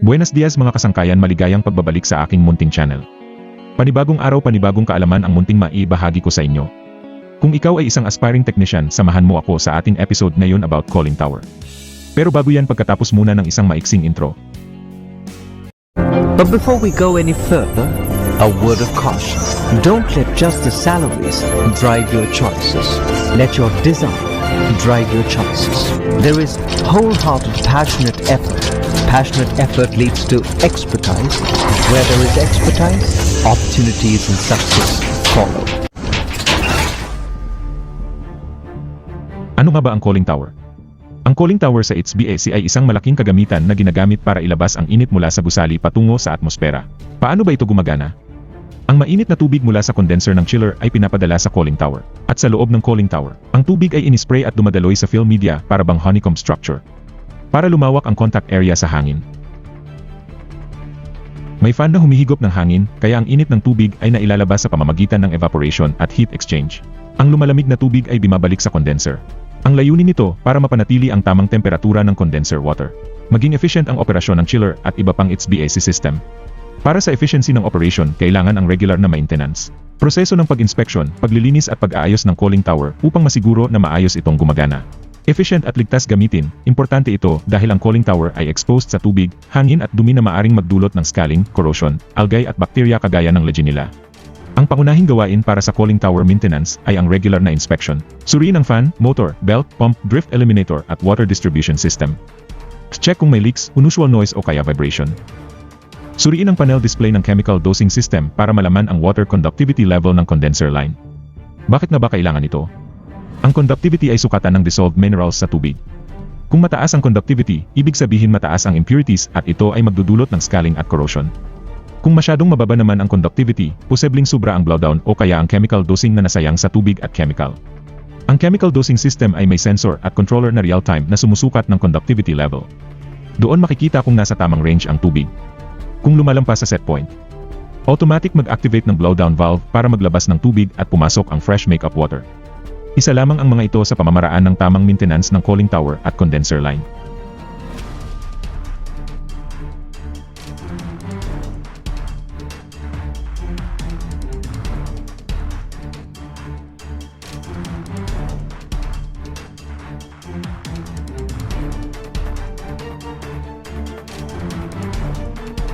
Buenos dias mga kasangkayan maligayang pagbabalik sa aking munting channel. Panibagong araw panibagong kaalaman ang munting maibahagi ko sa inyo. Kung ikaw ay isang aspiring technician, samahan mo ako sa ating episode ngayon about calling tower. Pero bago yan pagkatapos muna ng isang maiksing intro. But before we go any further, a word of caution. Don't let just the salaries drive your choices. Let your desire drive your choices. There is wholehearted, passionate effort. Passionate effort leads to expertise. Where there is expertise, opportunities and success follow. Ano nga ba ang calling tower? Ang calling tower sa HVAC ay isang malaking kagamitan na ginagamit para ilabas ang init mula sa gusali patungo sa atmosfera. Paano ba ito gumagana? Ang mainit na tubig mula sa condenser ng chiller ay pinapadala sa cooling tower. At sa loob ng cooling tower, ang tubig ay inispray at dumadaloy sa film media para bang honeycomb structure. Para lumawak ang contact area sa hangin. May fan na humihigop ng hangin, kaya ang init ng tubig ay nailalabas sa pamamagitan ng evaporation at heat exchange. Ang lumalamig na tubig ay bumabalik sa condenser. Ang layunin nito para mapanatili ang tamang temperatura ng condenser water. Maging efficient ang operasyon ng chiller at iba pang HVAC system. Para sa efficiency ng operation, kailangan ang regular na maintenance. Proseso ng pag-inspeksyon, paglilinis at pag-aayos ng cooling tower upang masiguro na maayos itong gumagana. Efficient at ligtas gamitin, importante ito dahil ang cooling tower ay exposed sa tubig, hangin at dumi na maaring magdulot ng scaling, corrosion, algae at bakterya kagaya ng legionella. Ang pangunahing gawain para sa cooling tower maintenance ay ang regular na inspection. Suriin ang fan, motor, belt, pump, drift eliminator at water distribution system. Check kung may leaks, unusual noise o kaya vibration. Suriin ang panel display ng chemical dosing system para malaman ang water conductivity level ng condenser line. Bakit na ba kailangan ito? Ang conductivity ay sukatan ng dissolved minerals sa tubig. Kung mataas ang conductivity, ibig sabihin mataas ang impurities at ito ay magdudulot ng scaling at corrosion. Kung masyadong mababa naman ang conductivity, posibleng sobra ang blowdown o kaya ang chemical dosing na nasayang sa tubig at chemical. Ang chemical dosing system ay may sensor at controller na real-time na sumusukat ng conductivity level. Doon makikita kung nasa tamang range ang tubig. Kung lumalampas sa set point, automatic mag-activate ng blowdown valve para maglabas ng tubig at pumasok ang fresh makeup water. Isa lamang ang mga ito sa pamamaraan ng tamang maintenance ng cooling tower at condenser line.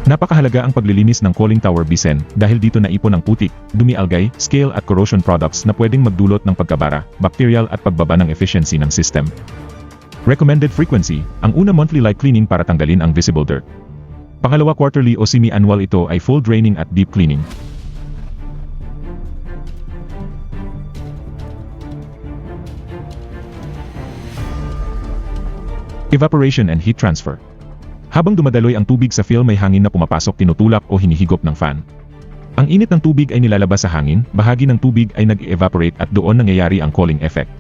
Napakahalaga ang paglilinis ng cooling tower bisen dahil dito naipon ang putik, dumi algae, scale at corrosion products na pwedeng magdulot ng pagkabara, bacterial at pagbaba ng efficiency ng system. Recommended frequency, ang una monthly light cleaning para tanggalin ang visible dirt. Pangalawa quarterly o semi-annual ito ay full draining at deep cleaning. Evaporation and heat transfer. Habang dumadaloy ang tubig sa film may hangin na pumapasok tinutulak o hinihigop ng fan. Ang init ng tubig ay nilalabas sa hangin, bahagi ng tubig ay nag-evaporate at doon nangyayari ang cooling effect.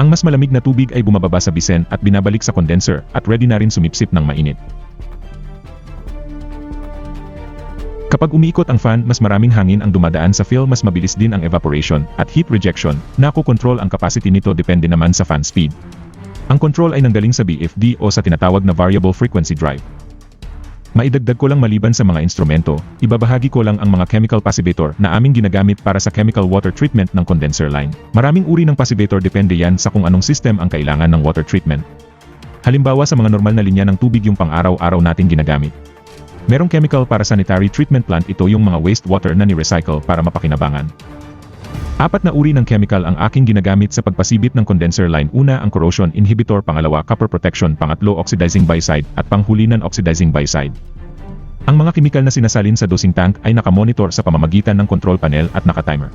Ang mas malamig na tubig ay bumababa sa bisen at binabalik sa condenser at ready na rin sumipsip ng mainit. Kapag umiikot ang fan, mas maraming hangin ang dumadaan sa film mas mabilis din ang evaporation at heat rejection, nako-control ang capacity nito depende naman sa fan speed. Ang control ay nanggaling sa BFD o sa tinatawag na Variable Frequency Drive. Maidagdag ko lang maliban sa mga instrumento, ibabahagi ko lang ang mga chemical passivator na aming ginagamit para sa chemical water treatment ng condenser line. Maraming uri ng passivator depende yan sa kung anong system ang kailangan ng water treatment. Halimbawa sa mga normal na linya ng tubig yung pang-araw-araw natin ginagamit. Merong chemical para sanitary treatment plant ito yung mga wastewater na ni-recycle para mapakinabangan. Apat na uri ng chemical ang aking ginagamit sa pagpasibit ng condenser line. Una ang corrosion inhibitor, pangalawa copper protection, pangatlo oxidizing biocide, at panghulinan oxidizing biocide. Ang mga kimikal na sinasalin sa dosing tank ay nakamonitor sa pamamagitan ng control panel at nakatimer.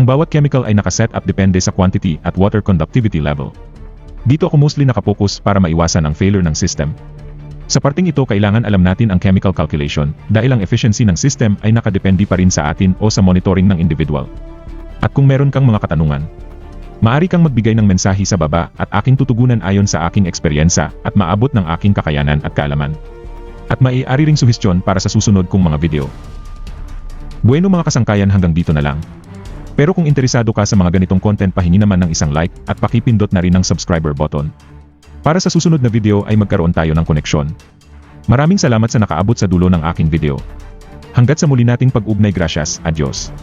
Ang bawat chemical ay nakaset up depende sa quantity at water conductivity level. Dito ako mostly nakapokus para maiwasan ang failure ng system. Sa parting ito kailangan alam natin ang chemical calculation dahil ang efficiency ng system ay nakadepende pa rin sa atin o sa monitoring ng individual. At kung meron kang mga katanungan, maari kang magbigay ng mensahe sa baba at aking tutugunan ayon sa aking eksperyensa at maabot ng aking kakayanan at kaalaman. At maiari ring suhestyon para sa susunod kong mga video. Bueno mga kasangkayan hanggang dito na lang. Pero kung interesado ka sa mga ganitong content pahingi naman ng isang like at pakipindot na rin ng subscriber button. Para sa susunod na video ay magkaroon tayo ng koneksyon. Maraming salamat sa nakaabot sa dulo ng aking video. Hanggat sa muli nating pag-ugnay gracias, adios.